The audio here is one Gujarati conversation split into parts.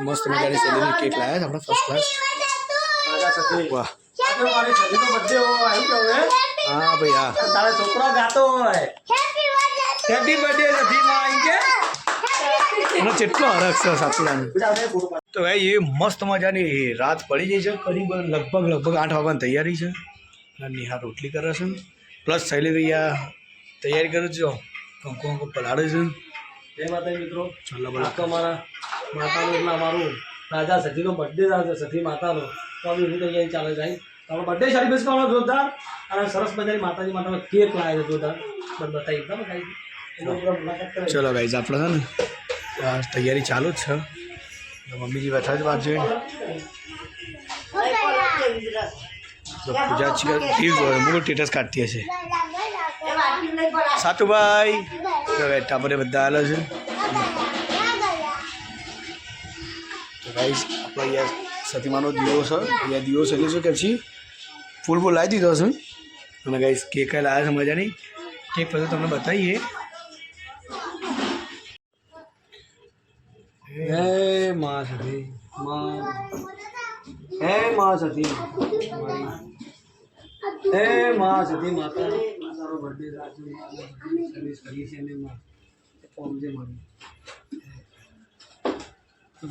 મસ્ત મજાની સેલેરી કેક લાયા છે આપણે ફર્સ્ટ ક્લાસ વાહ. હા ભાઈ હા. તો. છોકરો ગાતો હોય. હેપી બર્થડે સતીમાં એમ કે? કેટલો હરખ છે સાચું. તો ભાઈ એ મસ્ત મજાની રાત પડી ગઈ છે. કરીબ લગભગ લગભગ આઠ વાગ્યાની તૈયારી છે. અને નિહા રોટલી કરે છે. પ્લસ શૈલી ભૈયા તૈયારી કરે છે. જો કંકુ કંકુ પલાળે છે. જય માતા મિત્રો. ચાલો બોલો. મારા અમારા માતાનું એટલે અમારું રાજા સતીનો બર્થડે છે સતી માતાનો. તો અમે એની તૈયારી ચાલે જાય આપણો બર્થડે સર્વિસ કરવાનો જોરદાર અને સરસ મજાની માતાજી માતાનો કેક લાવે જોરદાર. બસ બતાવી એકદમ કરે. ચલો ગાઈઝ આપણે છે ને તૈયારી ચાલુ જ છે. તો મમ્મીજી બેઠા જ વાત જોઈને. તો પૂજા છે મૂળ ટેટસ કાઢતી હશે. સાતુભાઈ. તો બેઠા પર બધા આવેલા છે. તો ગાઈઝ આપણે અહીંયા સતીમાનો દીવો છે અહીંયા દીવો છે એટલે શું કે પછી ફૂલ ફૂલ લાવી દીધો છે અને ગાઈઝ કેક લાવ્યા છે મજાની કેક પછી તમને બતાવીએ હે માં સતી માં હે માં સતી મારી હે માં સતી માતા તારો બર્થડે આજે સર્વિસ કરીએ છીએ અને માં પહોંચે મારી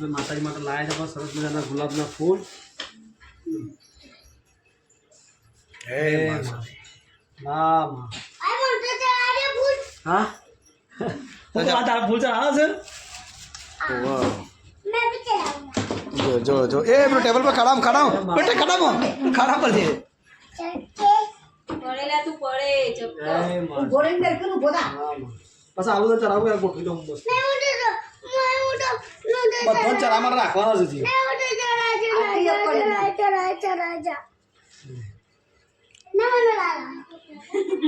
તો માતાજી માટે લાયા છે પણ સરસ મજાના ગુલાબના ફૂલ. હે ફૂલ ચડાવે છે જો. જો જો એ પેલો ટેબલ પર ખડામ ખડામ. બેટા ખડામ ખડામ પર છે પડેલા તું પડે ચપ્પલ પછી આલુ તો ચડાવું ગોઠવી દઉં બસ. બધો ચડામાં રાખવાના જ છે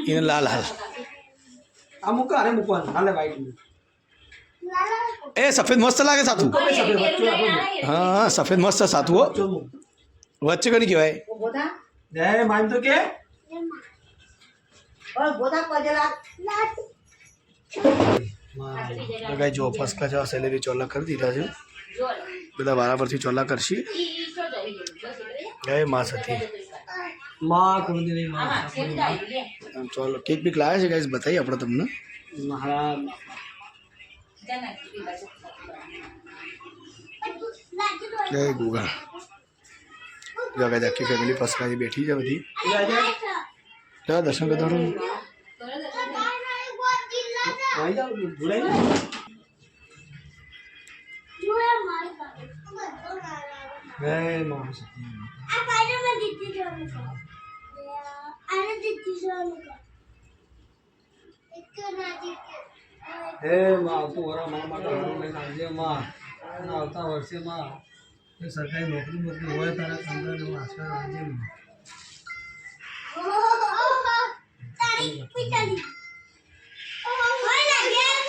એને લાલ હાલ આ મૂકા અરે મૂકવાનું હાલે વાઈટ એ સફેદ મસ્ત લાગે સાતું હા હા સફેદ મસ્ત છે સાતું હો વચ્ચે કની કહેવાય જય માન તો કે તો ગાઈ જો ફર્સ્ટ ક્લાસ સેલેરી ચોલા કરી દીધા છે બધા વારા પરથી ચોલા કરશી જય મા સતી માં કુંડી નહીં માં આમ ચોલો કેક બીક લાવે છે ગાઈસ બતાવીએ આપણે તમને મહારાજ જય ગુગા જો ગાઈ આખી ફેમિલી ફર્સ્ટ ક્લાસ બેઠી છે બધી ચાલો દર્શન કરતા હે માં આવતું વરા મારા માટે હરું લઈને આવજે માં આવતા વર્ષે માં સરકારી નોકરી મોકરી હોય તારા એવો આશીર્વાદ આવજે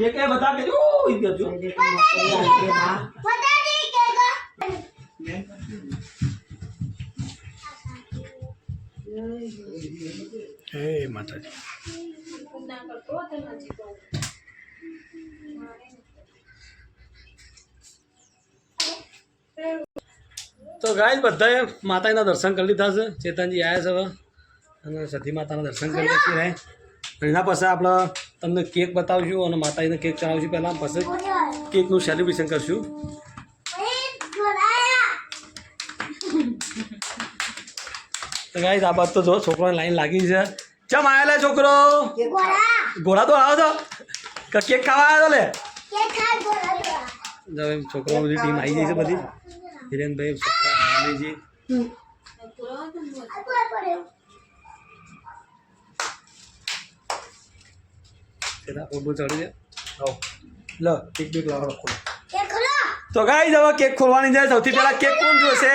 ये क्या बता के ओ इधर जो पता नहीं केगा पता नहीं केगा हे माता जी ना कर तो ना जी को તો ગાય બધાએ માતાજીના દર્શન કરી લીધા છે. ચેતનજી આવ્યા છે હવે. અને સતી માતાના દર્શન કરી લીધી રહે એના પછી આપણે તમને કેક બતાવશું અને માતાજીને કેક ચડાવશું પહેલાં. પછી કેકનું સેલિબ્રેશન કરશું. તો ગાય આ બાદ તો જો છોકરાની લાઈન લાગી છે. ચમ આવેલા છોકરો? ઘોડા તો આવો છો? કેક ખાવા આવ્યો લે? જો એમ છોકરો ટીમ આવી ગઈ છે બધી. હિરેનભાઈ છોકરા મમ્મીજી પેલા ફૂટબોલ ચડી જાય આવો લો કેક બેક લાવો રાખો તો ગાઈ હવે કેક ખોલવાની જાય સૌથી પહેલા કેક કોણ જોશે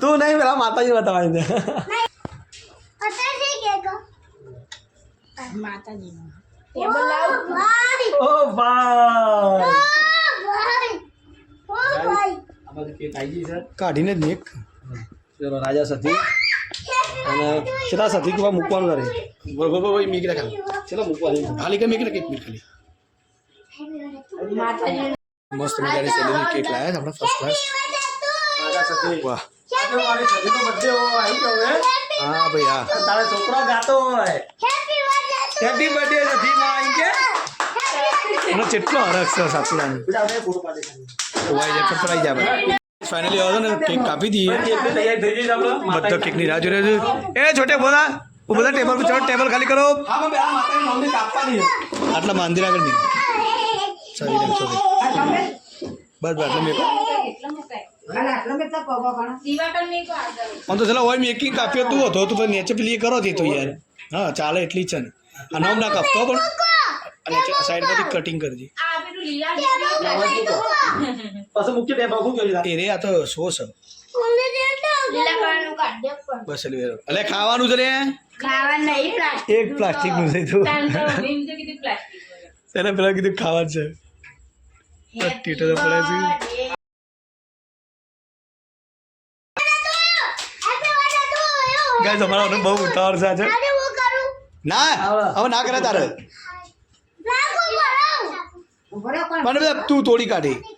તું નહીં પેલા માતાજી બતાવવાની છે ઓ ભાઈ કાઢીને જ મેક ચલો રાજા સતી અને કેટલા સતી કેવા મૂકવાનું કરે બરોબર બરોબર મેક રાખા ચલો મૂકવાની ખાલી કે મેક ને કેક મેક ખાલી મસ્ત મજાની સેલેરી કેક લાયા છે આપણે ફર્સ્ટ ક્લાસ રાજા સતી વાહ આજે મારી સતીનો birthday હોય, આવી ગયો હે હા ભાઈ હા તારે છોકરો ગાતો હોય હેપી બર્થડે સતી માં આવી કે અને કેટલો હરખ છે સાચુલાની વાય જાય ફાઇનલી આવ્યો ને કેક કાપી દઈએ બધો કેકની રાહ જોઈ રહ્યો છે એ છોટે બોલા હું બધા ટેબલ પર ચલો ટેબલ ખાલી કરો. આટલા મંદિર આગળ નહીં ચાલી છો બસ બસ એટલે મેકો આમ તો ચલો હોય મેકિંગ કાપ્યો તું હતો તું નેચે પેલી કરો થી તો યાર હા ચાલે એટલી છે ને આ નામ ના કાપતો પણ અને સાઈડમાંથી કટિંગ કરજે આ પેલું લીલા લીલા પાછું મુખ્ય ટેબલ શું કર્યું એ રે આ તો શો છે? કલરનું કાઢ દે પણ. બસ એટલે ખાવાનું છે રે? ખાવા નહીં પ્લાસ્ટિક એક પ્લાસ્ટિકનું છે તું. તાન તો ભીમ તો કીધું પ્લાસ્ટિક એને પેલા કીધું ખાવાનું છે. ટીટો તો પડે છે. ગાઈસ અમારો બહુ ઉતાવળ છે ના હવે ના કરે તારે. મને બધા તું તોડી કાઢી.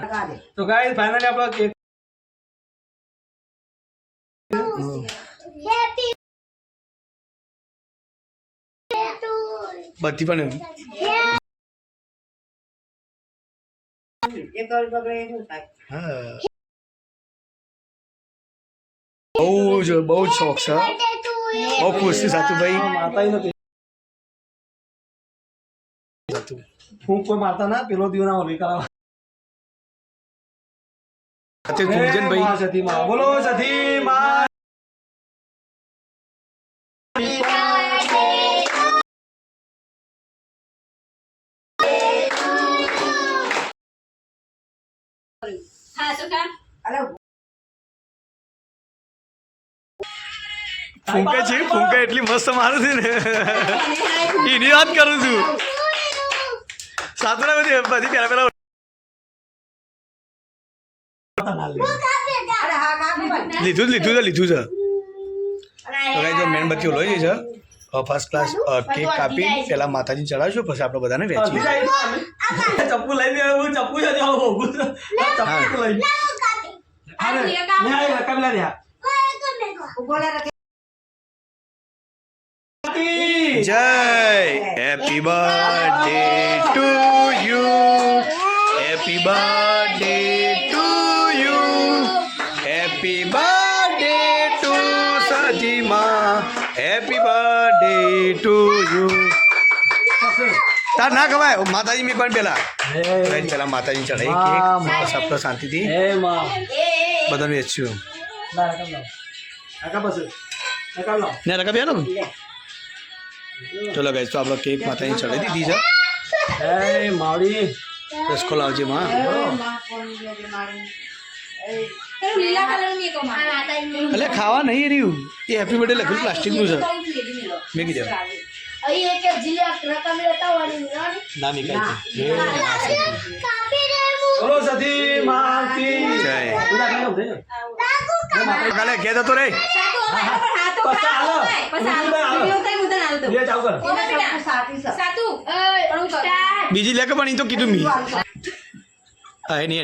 ખરી ના ખા તો ગાઈસ ફાઇનલી આપણો કેક બધી પણ હા બહુ જ બહુ જ શોખ છે બહુ ખુશ છું સાતુભાઈ માતા નથી સાતુ હું કોઈ માતા ના પેલો દીવ ના ઓલી કરાવ સાતુ ગુંજનભાઈ બોલો સતી માં. ફૂંકે છે ફૂંકે એટલી મસ્ત મારું છે ને. એની વાત કરું છું. સાતુરા બધી બધી પેલા પેલા લીધું જ લીધું છે લીધું છે. તો કઈ જો મીણબત્તીઓ લઈ જઈ છે. ફર્સ્ટ ક્લાસ કેક કાપી પેલા માતાજી ચડાવશું પછી આપણે બધાને વેચીએ. ચપ્પુ લઈ લે હું ચપ્પુ છે ત્યાં ઉભું ચપ્પુ લઈ. કામ ને રહ્યા જય happy birthday to you happy birthday happy birthday to you તાર ના ખવાય માતાજી મેં પણ પેલા કઈ પેલા માતાજી ચડાવી કેક વાહ, વાહ. બસ આપણે શાંતિથી હે માં બધાને વેચ્યું ના રકમ લાવ રકમ બસ રકમ લાવ ને રકા બેનો ચલો ગાઈસ તો આપણે કેક માતાજી ચડાવી દીધી છે હે માવડી રસકો લાવજે માં પેલું લીલા કલરનું મેં કો માં એટલે ખાવા નહીં રહ્યું એ હેપી બર્થડે લખેલું પ્લાસ્ટિકનું છે. મેં. કીધું. ના મેં બોલો સતી માં કી જતો રે. બીજી લે કે પણ એ તો કીધું મી. હા એની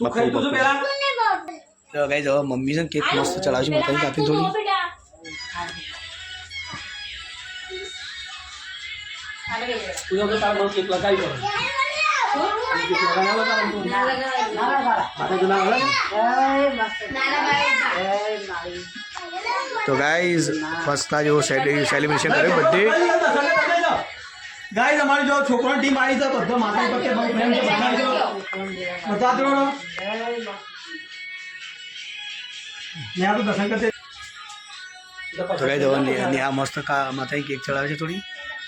આ ખા, આ ચોકલેટ, આ ખા મસ્ત. એ બિસ્કુટ એ બેટા ખાઈ જા તું ખાઈ તો જો પહેલા. તો ગાઈસ હવે મમ્મી છે ને કેક મસ્ત ચડાવશું માતાજી કાપી થોડી બેટા હાલે બેટા તું જો કે તારા બહુ કેક લગાવી દો. કેક લગાવી આલો તારા બહુ. માતાજી ના આવે ને? તો ગાઈઝ ફર્સ્ટના જેવો સેલિબ્રેશન કર્યો બર્થડે ગાઈસ અમારી જો છોકરો ટીમ આવી છે બધો માતા પ્રત્યે બહુ પ્રેમ છે બધા જો બધા જોડો ને આ તો દર્શન કરતે તો ગાઈઝ હવે ને- નેહા મસ્ત કા માતાજી કેક ચડાવે છે થોડી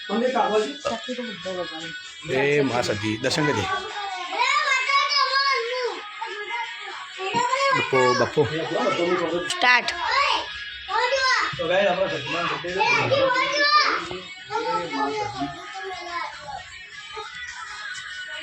તમને કાગળ છે? એ મા સતી દર્શન કરી દે બપ્પો બપ્પો સ્ટાર્ટ તો ગાઈસ આપણો સન્માન birthday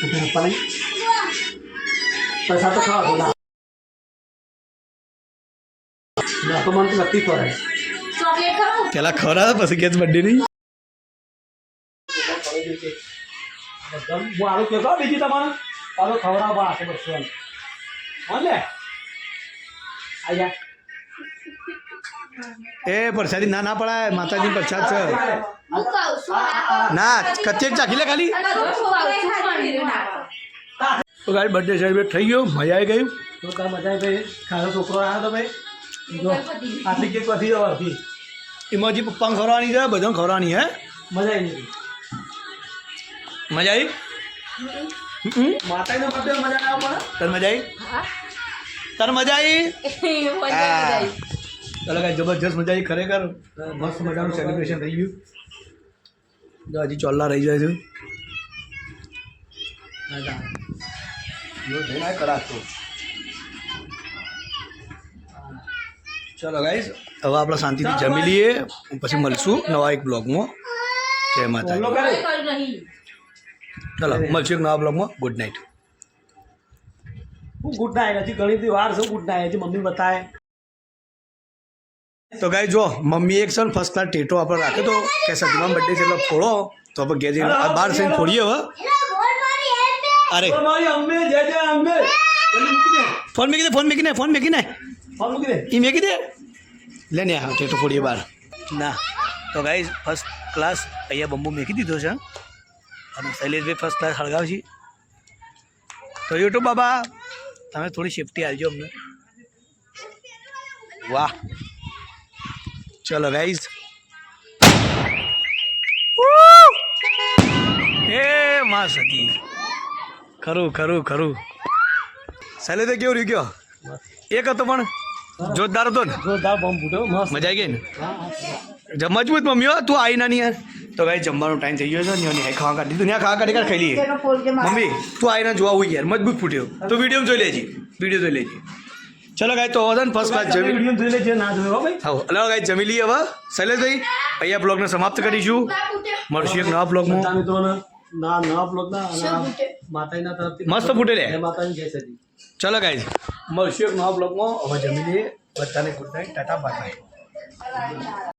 નહીં? પૈસા તો ખાવા બોલા ના તો ચોકલેટ ખાવું પેલા ખવડા પછી કે બર્થડે હું આવું કહેતો બીજી તમારે તારો ખવડાવવા હાથે બસો હા ને આયા એ પ્રસાદી ના ના પડાય માતાજી પ્રસાદ છે. ના કચેક ચાખી લે ખાલી. પાડો. તો ગાડી બર્થડે સેલિબ્રેટ થઈ ગયો મજા આવી ગયું તો તાર મજા આવી ભાઈ ખાસો છોકરો આવ્યો તો ભાઈ. જો આટલી કેક વધી જવા હતી એમાં હજી પપ્પાને ખવડાવવાની છે બધાને ખવડાવવાની હે? મજા આવી મજા આવી? માતાનો બર્થડે મજા ના આવે? તને મજા આવી? તને મજા આવી. હા. ચાલો કાંઈ જબરજસ્ત મજા આવી? ખરેખર મસ્ત મજાનું સેલિબ્રેશન થઈ ગયું. જો હજી ચોલ્લા રહી જાય છે. કરાતો ચલો ગાઈસ હવે આપણે શાંતિથી જમી લઈએ પછી મળશું નવા એક બ્લોગમાં જય માતા ચાલો મળશું એક નવા બ્લોગમાં ગુડ નાઇટ હું ગુડ નાઇટ હજી ઘણી બધી વાર છે ગુડ નાઇટ હજી મમ્મી બતાવે. તો ગાઈ જો મમ્મી એક છે ને ફર્સ્ટ ક્લાસ ટેટો આપણે રાખ્યો તો કે સતીમાં બર્થડે છે એટલે ફોડો તો આપણે ઘેર જઈને આ બહાર જઈને ફોડીએ હવે અરે તો મારી અંબે જય જય અંબે જલ્દી મૂકી દે ફોન મેકી દે ફોન મેકી દે ફોન મેકી દે ફોન મૂકી દે એ મેકી દે લે ને હા ટેટો ફોડીએ બહાર ના તો ગાઈ ફર્સ્ટ ક્લાસ અહીંયા બંબુ મેકી દીધો છે અને શૈલેષભાઈ ફર્સ્ટ ક્લાસ હળગાવ છે તો યુટ્યુબ બાબા તમે થોડી સેફટી આવજો અમને વાહ ચલો ગાઈઝ એ માં સતી ખરું ખરું ખરું. સાલે તો કેવું રહ્યું ગયો એક હતો પણ. જોરદાર હતો ને? મજા આવી ગઈ ને? મજબૂત મમ્મી હો તું આવી નાની નહીં યાર. તો ભાઈ જમવાનો ટાઈમ થઈ ગયો છે. ને ખાવા કાઢી દીધું. ને ખાવા કાઢી કાઢ ખાઈ લઈએ. મમ્મી તું આવીને જોવા હોય યાર. મજબૂત ફૂટ્યો. તો વીડિયો જોઈ લેજે. વીડિયો જોઈ લેજે. ચલો ગાય તો હવે ફર્સ્ટ ક્લાસ જમી વીડિયો જોઈ લેજે ના જોયો હો ભાઈ. હા હલો ગાય જમી લઈએ હવે. શૈલેષભાઈ અહીંયા બ્લોગને સમાપ્ત કરીશું. મળશે એક નવા બ્લોગમાં બધા મિત્રોને ના નવા બ્લોગ ના અને માતાજીના તરફથી મસ્ત ફૂટે લે. માતાજી જય ચલો ગાય. મળશે એક નવા બ્લોગમાં હવે જમી લઈએ. બધાને good night tata bye bye